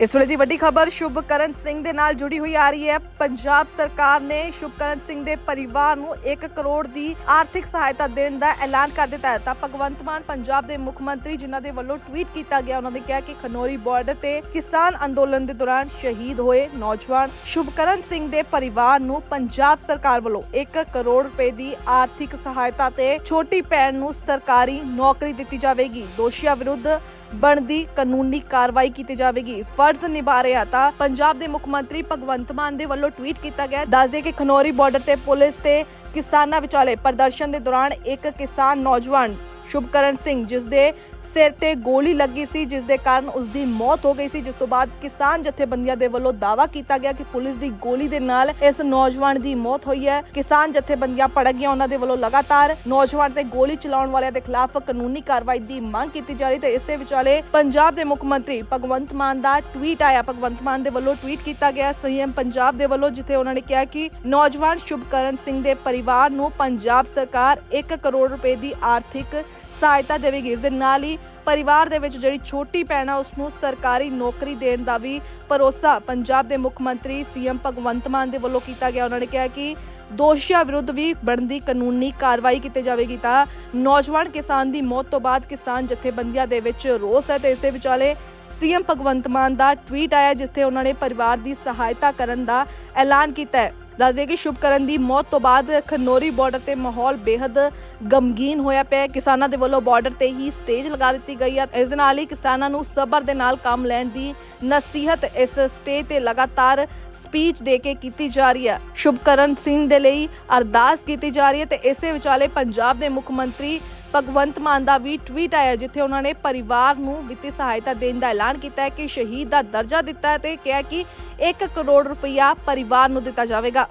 ਇਸ ਵੇਲੇ ਦੀ ਵੱਡੀ ਖਬਰ ਸ਼ੁਭਕਰਨ ਸਿੰਘ ਦੇ ਨਾਲ ਜੁੜੀ ਹੋਈ ਆ ਰਹੀ ਹੈ। ਪੰਜਾਬ ਸਰਕਾਰ ਨੇ ਸ਼ੁਭਕਰਨ ਸਿੰਘ ਦੇ ਪਰਿਵਾਰ ਨੂੰ 1 ਕਰੋੜ ਦੀ ਆਰਥਿਕ ਸਹਾਇਤਾ ਦੇਣ ਦਾ ਐਲਾਨ ਕਰ ਦਿੱਤਾ ਹੈ। ਤਾਂ ਭਗਵੰਤ ਮਾਨ ਪੰਜਾਬ ਦੇ ਮੁੱਖ ਮੰਤਰੀ ਜਿਨ੍ਹਾਂ ਦੇ ਵੱਲੋਂ ਟਵੀਟ ਕੀਤਾ ਗਿਆ, ਉਹਨਾਂ ਨੇ ਕਿਹਾ ਕਿ ਖਨੋਰੀ ਬਾਰਡਰ ਤੇ ਕਿਸਾਨ ਅੰਦੋਲਨ ਦੇ ਦੌਰਾਨ ਸ਼ਹੀਦ ਹੋਏ ਨੌਜਵਾਨ ਸ਼ੁਭਕਰਨ ਸਿੰਘ ਦੇ ਪਰਿਵਾਰ ਨੂੰ ਪੰਜਾਬ ਸਰਕਾਰ ਵੱਲੋਂ 1 ਕਰੋੜ ਰੁਪਏ ਦੀ ਆਰਥਿਕ ਸਹਾਇਤਾ ਤੇ ਛੋਟੀ ਭੈਣ ਨੂੰ ਸਰਕਾਰੀ ਨੌਕਰੀ ਦਿੱਤੀ ਜਾਵੇਗੀ। ਦੋਸ਼ੀਆਂ ਵਿਰੁੱਧ ਬਣਦੀ ਕਾਨੂੰਨੀ ਕਾਰਵਾਈ ਕੀਤੀ ਜਾਵੇਗੀ। ਫਰਜ਼ ਨਿਭਾ ਰਿਹਾ ਤਾਂ ਪੰਜਾਬ ਦੇ ਮੁੱਖ ਮੰਤਰੀ ਭਗਵੰਤ ਮਾਨ ਦੇ ਵੱਲੋਂ ਟਵੀਟ ਕੀਤਾ ਗਿਆ ਹੈ। ਦੱਸ ਦੇ ਕਿ ਖਨੌਰੀ ਬਾਰਡਰ ਤੇ ਪੁਲਿਸ ਤੇ ਕਿਸਾਨਾਂ ਵਿਚਾਲੇ ਪ੍ਰਦਰਸ਼ਨ ਦੇ ਦੌਰਾਨ ਇੱਕ ਕਿਸਾਨ ਨੌਜਵਾਨ ਸ਼ੁਭਕਰਨ ਸਿੰਘ ਜਿਸ ਦੇ ਸਿਰ ਤੇ ਗੋਲੀ ਲੱਗੀ ਸੀ, ਜਿਸ ਦੇ ਕਾਰਨ ਉਸ ਦੀ ਮੌਤ ਹੋ ਗਈ ਸੀ। ਜਿਸ ਤੋਂ ਬਾਅਦ ਕਿਸਾਨ ਜਥੇਬੰਦੀਆਂ ਦੇ ਵੱਲੋਂ ਦਾਅਵਾ ਕੀਤਾ ਗਿਆ ਕਿ ਪੁਲਿਸ ਦੀ ਗੋਲੀ ਦੇ ਨਾਲ ਇਸ ਨੌਜਵਾਨ ਦੀ ਮੌਤ ਹੋਈ ਹੈ। ਕਿਸਾਨ ਜਥੇਬੰਦੀਆਂ ਭੜਕ ਗਈਆਂ, ਉਹਨਾਂ ਦੇ ਵੱਲੋਂ ਲਗਾਤਾਰ ਨੌਜਵਾਨ ਤੇ ਗੋਲੀ ਚਲਾਉਣ ਵਾਲਿਆਂ ਦੇ ਖਿਲਾਫ ਕਾਨੂੰਨੀ ਕਾਰਵਾਈ ਦੀ ਮੰਗ ਕੀਤੀ ਜਾ ਰਹੀ ਤੇ ਇਸੇ ਵਿਚਾਲੇ ਪੰਜਾਬ ਦੇ ਮੁੱਖ ਮੰਤਰੀ ਭਗਵੰਤ ਮਾਨ ਦਾ ਟਵੀਟ ਆਇਆ। ਭਗਵੰਤ ਮਾਨ ਦੇ ਵੱਲੋਂ ਟਵੀਟ ਕੀਤਾ ਗਿਆ। ਸੀਐਮ ਪੰਜਾਬ ਦੇ ਵੱਲੋਂ ਜਿੱਥੇ ਉਹਨਾਂ ਨੇ ਕਿਹਾ ਕਿ ਨੌਜਵਾਨ ਸ਼ੁਭਕਰਨ ਸਿੰਘ ਦੇ ਪਰਿਵਾਰ ਨੂੰ ਪੰਜਾਬ ਸਰਕਾਰ 1 ਕਰੋੜ ਰੁਪਏ ਦੀ ਆਰਥਿਕ ਸਹਾਇਤਾ ਦੇਵੇਗੀ। ਇਸ ਦੇ ਨਾਲ ਹੀ ਪਰਿਵਾਰ ਦੇ ਵਿੱਚ ਜਿਹੜੀ ਛੋਟੀ ਭੈਣ ਆ ਉਸ ਨੂੰ ਸਰਕਾਰੀ ਨੌਕਰੀ ਦੇਣ ਦਾ ਵੀ ਭਰੋਸਾ ਪੰਜਾਬ ਦੇ ਮੁੱਖ ਮੰਤਰੀ ਸੀਐਮ ਭਗਵੰਤ ਮਾਨ ਦੇ ਵੱਲੋਂ ਕੀਤਾ ਗਿਆ। ਉਹਨਾਂ ਨੇ ਕਿਹਾ ਕਿ ਦੋਸ਼ੀਆਂ ਵਿਰੁੱਧ ਵੀ ਬਣਦੀ ਕਾਨੂੰਨੀ ਕਾਰਵਾਈ ਕੀਤੀ ਜਾਵੇਗੀ ਤਾਂ ਨੌਜਵਾਨ ਕਿਸਾਨ ਦੀ ਮੌਤ ਤੋਂ ਬਾਅਦ ਕਿਸਾਨ ਜਥੇਬੰਦੀਆਂ ਦੇ ਵਿੱਚ ਰੋਸ ਹੈ ਤੇ ਇਸੇ ਵਿਚਾਲੇ ਸੀਐਮ ਭਗਵੰਤ ਮਾਨ ਦਾ ਟਵੀਟ ਆਇਆ, ਜਿੱਥੇ ਉਹਨਾਂ ਨੇ ਪਰਿਵਾਰ ਦੀ ਸਹਾਇਤਾ ਕਰਨ ਦਾ ਐਲਾਨ ਕੀਤਾ ਹੈ। ਦੱਸਦੇ ਕਿ ਸ਼ੁਭਕਰਨ ਦੀ ਮੌਤ ਤੋਂ ਬਾਅਦ ਖਨੋਰੀ ਬਾਰਡਰ ਤੇ ਮਾਹੌਲ ਬੇहद ਗਮਗੀਨ ਹੋਇਆ ਪਿਆ ਕਿਸਾਨਾਂ ਦੇ ਵੱਲੋਂ ਬਾਰਡਰ ਤੇ ਹੀ ਸਟੇਜ ਲਗਾ ਦਿੱਤੀ ਗਈ ਹੈ। ਇਸ ਦੇ ਨਾਲ ਹੀ ਕਿਸਾਨਾਂ ਨੂੰ ਸਬਰ ਦੇ ਨਾਲ ਕੰਮ ਲੈਣ ਦੀ ਨਸੀਹਤ ਇਸ ਸਟੇਜ ਤੇ ਲਗਾਤਾਰ ਸਪੀਚ ਦੇ ਕੇ ਕੀਤੀ ਜਾ ਰਹੀ ਹੈ। ਸ਼ੁਭਕਰਨ ਸਿੰਘ ਦੇ ਲਈ ਅਰਦਾਸ ਕੀਤੀ ਜਾ ਰਹੀ ਹੈ ਤੇ ਇਸੇ ਵਿਚਾਲੇ ਪੰਜਾਬ ਦੇ ਮੁੱਖ ਮੰਤਰੀ ਭਗਵੰਤ ਮਾਨ ਦਾ ਵੀ ਟਵੀਟ ਆਇਆ ਜਿੱਥੇ ਉਹਨਾਂ ਨੇ ਪਰਿਵਾਰ ਨੂੰ ਵਿੱਤੀ ਸਹਾਇਤਾ ਦੇਣ ਦਾ ਐਲਾਨ ਕੀਤਾ ਹੈ ਕਿ ਸ਼ਹੀਦ ਦਾ ਦਰਜਾ ਦਿੱਤਾ ਹੈ ਤੇ ਕਿਹਾ ਕਿ 1 ਕਰੋੜ ਰੁਪਇਆ ਪਰਿਵਾਰ ਨੂੰ ਦਿੱਤਾ ਜਾਵੇਗਾ।